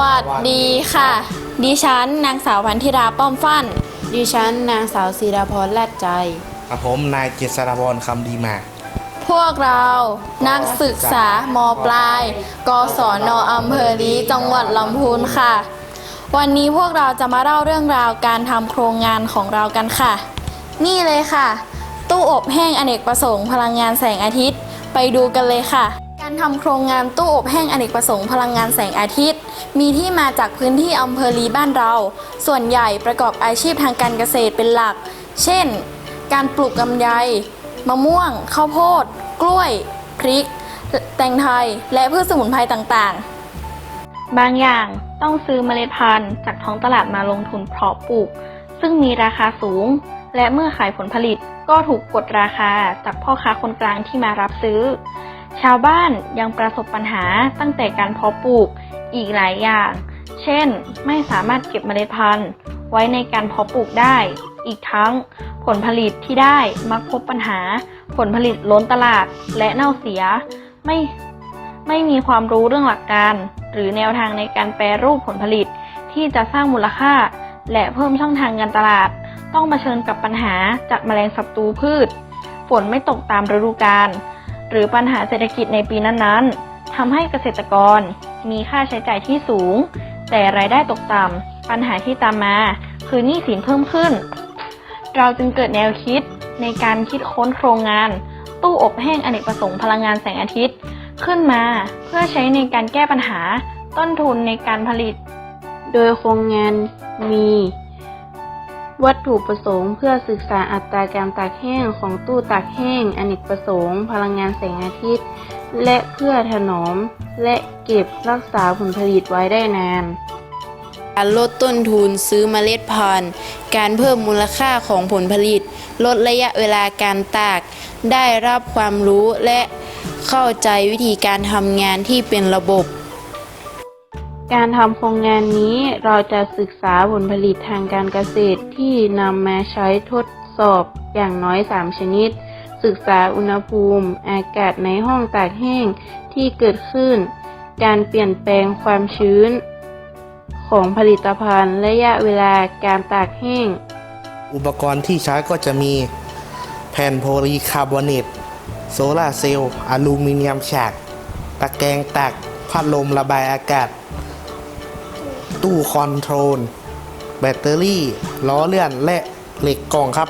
วัสดีค่ะ ดิฉันนางสาวพันธิราป้อมฟั่น ดิฉันนางสาวศิราพรแลดใจ กับผมนายเจษฎาพรคำดีมา พวกเรานักศึกษามปลาย กศนอำเภอลีจังหวัดลำพูนค่ะ วันนี้พวกเราจะมาเล่าเรื่องราวการทำโครงงานของเรากันค่ะ นี่เลยค่ะ ตู้อบแห้งอเนกประสงค์พลังงานแสงอาทิตย์ ไปดูกันเลยค่ะ การทำโครงงานตู้อบแห้งอเนกประสงค์พลังงานแสงอาทิตย์ มีที่มาจากพื้นที่อำเภอลีบ้านเรา ส่วนใหญ่ประกอบอาชีพทางการเกษตรเป็นหลัก เช่น การปลูกลำไย มะม่วง ข้าวโพด กล้วย พริก แตงไทย และพืชสมุนไพรต่างๆ บางอย่างต้องซื้อเมล็ดพันธุ์จากท้องตลาดมาลงทุนเพาะปลูก ซึ่งมีราคาสูง และเมื่อขายผลผลิตก็ถูกกดราคาจากพ่อค้าคนกลางที่มารับซื้อ ชาวบ้านยังประสบปัญหาตั้งแต่การเพาะปลูกอีกหลายอย่าง เช่น ไม่สามารถเก็บเมล็ดพันธุ์ ไว้ในการเพาะปลูกได้ อีกทั้งผลผลิตที่ได้มักพบปัญหา ผลผลิตล้นตลาดและเน่าเสีย ไม่ไม่มีความรู้เรื่องหลักการ หรือแนวทางในการแปรรูปผลผลิตที่จะสร้างมูลค่า และเพิ่มช่องทางการตลาด ต้องเผชิญกับปัญหาจากแมลงศัตรูพืช ฝนไม่ตกตามฤดูกาล หรือปัญหาเศรษฐกิจในปีนั้นๆทำให้เกษตรกรมีค่าใช้จ่ายที่สูง แต่รายได้ตกต่ำปัญหาที่ตามมา คือหนี้สินเพิ่มขึ้น เราจึงเกิดแนวคิดในการคิดค้นโครงงาน ตู้อบแห้งอเนกประสงค์พลังงานแสงอาทิตย์ ขึ้นมาเพื่อใช้ในการแก้ปัญหาต้นทุนในการผลิต โดยโครงงานมี วัตถุประสงค์เพื่อศึกษาอัตราการตากแห้งของตู้ตากแห้ง อเนกประสงค์ พลังงานแสงอาทิตย์ และเพื่อถนอม และเก็บรักษาผลผลิตไว้ได้นาน การลดต้นทุนซื้อเมล็ดพันธุ์ การเพิ่มมูลค่าของผลผลิต ลดระยะเวลาการตาก ได้รับความรู้และเข้าใจวิธีการทำงานที่เป็นระบบ การทำโครงงานนี้เราจะศึกษาผลผลิตทางการเกษตรที่นำมาใช้ทดสอบอย่างน้อย 3 ชนิด ศึกษาอุณหภูมิ อากาศในห้องตากแห้งที่เกิดขึ้น การเปลี่ยนแปลงความชื้น ของผลิตภัณฑ์ระยะเวลาการตากแห้ง อุปกรณ์ที่ใช้ก็จะมีแผ่นโพลีคาร์บอเนตโซลาร์เซลล์อลูมิเนียมฉากตะแกรงตักพัดลมระบายอากาศ ตู้คอนโทรล แบตเตอรี่ ล้อเลื่อน และเหล็กกล่องครับ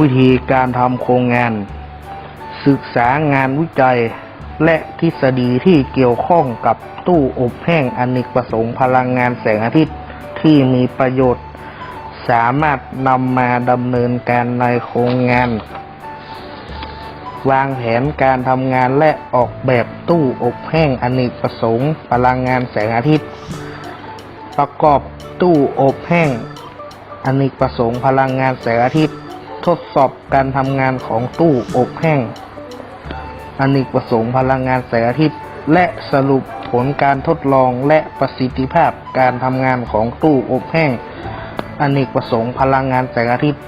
วิธีการทำโครงงาน ศึกษางานวิจัย และทฤษฎีที่เกี่ยวข้องกับตู้อบแห้งอเนกประสงค์พลังงานแสงอาทิตย์ที่มีประโยชน์ สามารถนำมาดำเนินการในโครงงาน วางแผนการทำงานและออกแบบตู้อบแห้งอเนกประสงค์พลังงานแสงอาทิตย์ ประกอบตู้อบแห้งอเนกประสงค์พลังงานแสงอาทิตย์ ทดสอบการทำงานของตู้อบแห้งอเนกประสงค์พลังงานแสงอาทิตย์ และสรุปผลการทดลองและประสิทธิภาพการทำงานของตู้อบแห้งอเนกประสงค์พลังงานแสงอาทิตย์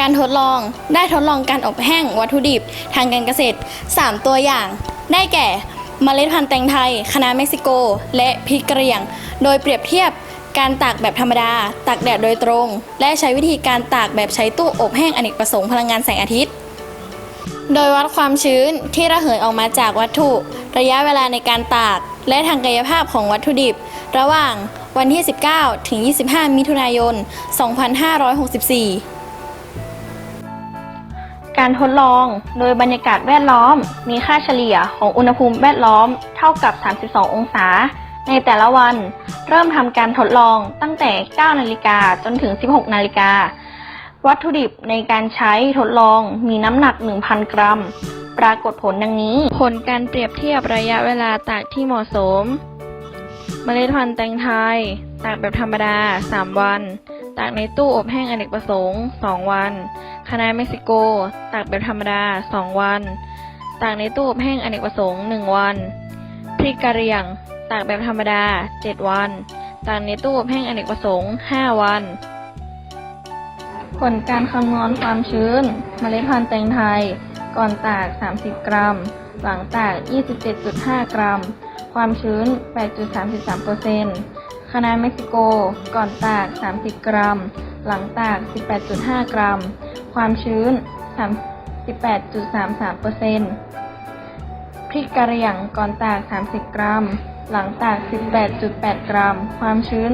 การทดลองได้ทดลองการอบแห้งวัตถุดิบทางการเกษตร 3 ตัวอย่าง ได้แก่เมล็ดพันธุ์แตงไทย คะน้าเม็กซิโก และพริกกระเหรี่ยง โดยเปรียบเทียบ การตากแบบธรรมดา ตากแดดโดยตรง และใช้วิธีการตากแบบใช้ตู้อบแห้งอเนกประสงค์พลังงานแสงอาทิตย์ โดยวัดความชื้นที่ระเหยออกมาจากวัตถุ ระยะเวลาในการตาก และทางกายภาพของวัตถุดิบ ระหว่างวันที่ 19 ถึง 25 มิถุนายน 2564การทดลองโดยบรรยากาศแวดล้อม มีค่าเฉลี่ยของอุณหภูมิแวดล้อมเท่ากับ 32 องศา ในแต่ละวันเริ่มทำการทดลองตั้งแต่ 9 นาฬิกาจนถึง 16 นาฬิกา วัตถุดิบในการใช้ทดลองมีน้ำหนัก 1,000 กรัม ปรากฏผลดังนี้ ผลการเปรียบเทียบระยะเวลาตากที่เหมาะสม เมล็ดพันธุ์แตงไทย ตากแบบธรรมดา 3 วัน ตากในตู้อบแห้งอเนกประสงค์ 2 วันคะน้าเม็กซิโก ตากแบบธรรมดา 2 วัน ตากในตู้อบแห้งอเนกประสงค์ 1 วัน พริกกะเหรี่ยง ตากแบบธรรมดา 7 วัน ตากในตู้อบแห้งอเนกประสงค์ 5 วัน ผลการคำนวณความชื้น เมล็ดพันธุ์แตงไทย ก่อนตาก 30 กรัม หลังตาก 27.5 กรัม ความชื้น 8.33%คะน้าเม็กซิโก ก่อนตาก 30 กรัม หลังตาก 18.5 กรัม ความชื้น38.33%พริกกระเหรี่ยงก่อนตาก 30 กรัม หลังตาก 18.8 กรัม ความชื้น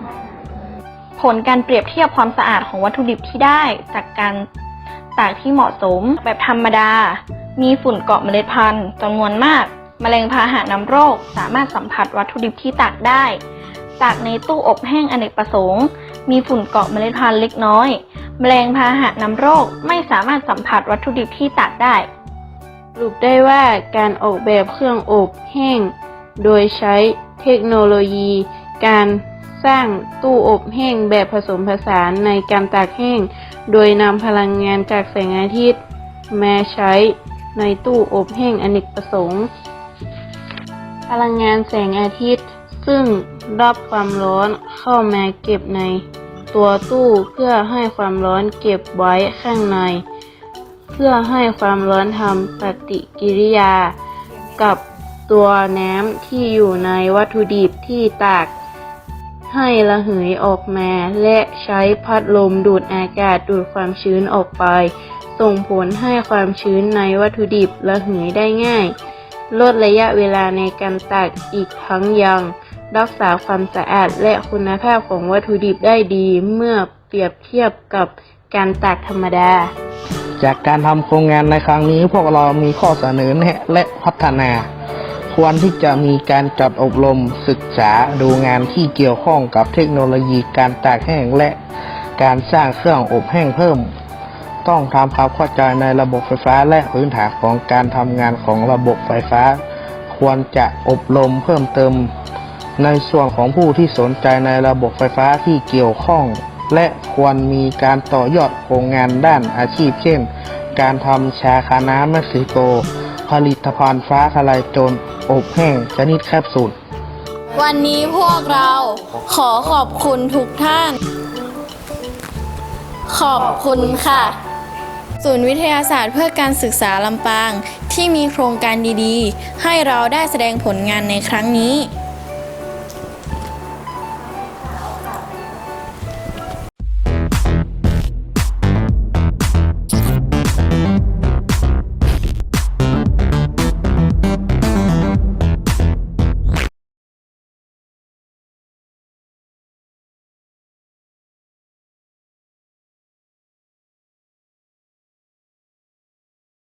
37.33%ผลการเปรียบเทียบความสะอาดของวัตถุดิบที่ได้จากการตากที่เหมาะสมแบบธรรมดา มีฝุ่นเกาะเมล็ดพันธุ์จำนวนมากแมลงพาหะนำโรค สามารถสัมผัสวัตถุดิบที่ตากได้ ตากในตู้อบแห้งอเนกประสงค์ มีฝุ่นเกาะเมล็ดพันธุ์เล็กน้อยแมลงพาหะนำโรคไม่สามารถสัมผัสวัตถุดิบที่ตากได้ รุปได้ว่าการออกแบบเครื่องอบแห้ง โดยใช้เทคโนโลยี การสร้างตู้อบแห้งแบบผสมผสานในการตากแห้ง โดยนำพลังงานจากแสงอาทิตย์ มาใช้ในตู้อบแห้งอเนกประสงค์ พลังงานแสงอาทิตย์ ซึ่งรับความร้อนเข้ามาเก็บในตัวตู้เพื่อให้ความร้อนเก็บไว้ข้างใน เพื่อให้ความร้อนทำปฏิกิริยา กับตัวน้ำที่อยู่ในวัตถุดิบที่ตาก ให้ระเหยออกมา และใช้พัดลมดูดอากาศดูดความชื้นออกไป ส่งผลให้ความชื้นในวัตถุดิบระเหยได้ง่าย ลดระยะเวลาในการตากอีกทั้งยังรักษาความสะอาดและคุณภาพของวัตถุดิบได้ดีเมื่อเปรียบเทียบกับการตากธรรมดา จากการทำโครงงานในครั้งนี้พวกเรามีข้อเสนอแนะและพัฒนา ควรที่จะมีการจัดอบรมศึกษาดูงานที่เกี่ยวข้องกับเทคโนโลยีการตากแห้งและการสร้างเครื่องอบแห้งเพิ่ม ต้องทำความเข้าใจในระบบไฟฟ้าและพื้นฐานของการทำงานของระบบไฟฟ้า ควรจะอบรมเพิ่มเติม ในส่วนของผู้ที่สนใจในระบบไฟฟ้าที่เกี่ยวข้อง และควรมีการต่อยอดโครงงานด้านอาชีพ เช่น การทำชาคาน้ำเม็กซิโก ผลิตภัณฑ์ฟ้าทลายโจรอบแห้งชนิดแคปซูลวันนี้พวกเราขอขอบคุณทุกท่าน ขอบคุณค่ะ ศูนย์วิทยาศาสตร์เพื่อการศึกษาลำปาง ที่มีโครงการดีๆ ให้เราได้แสดงผลงานในครั้งนี้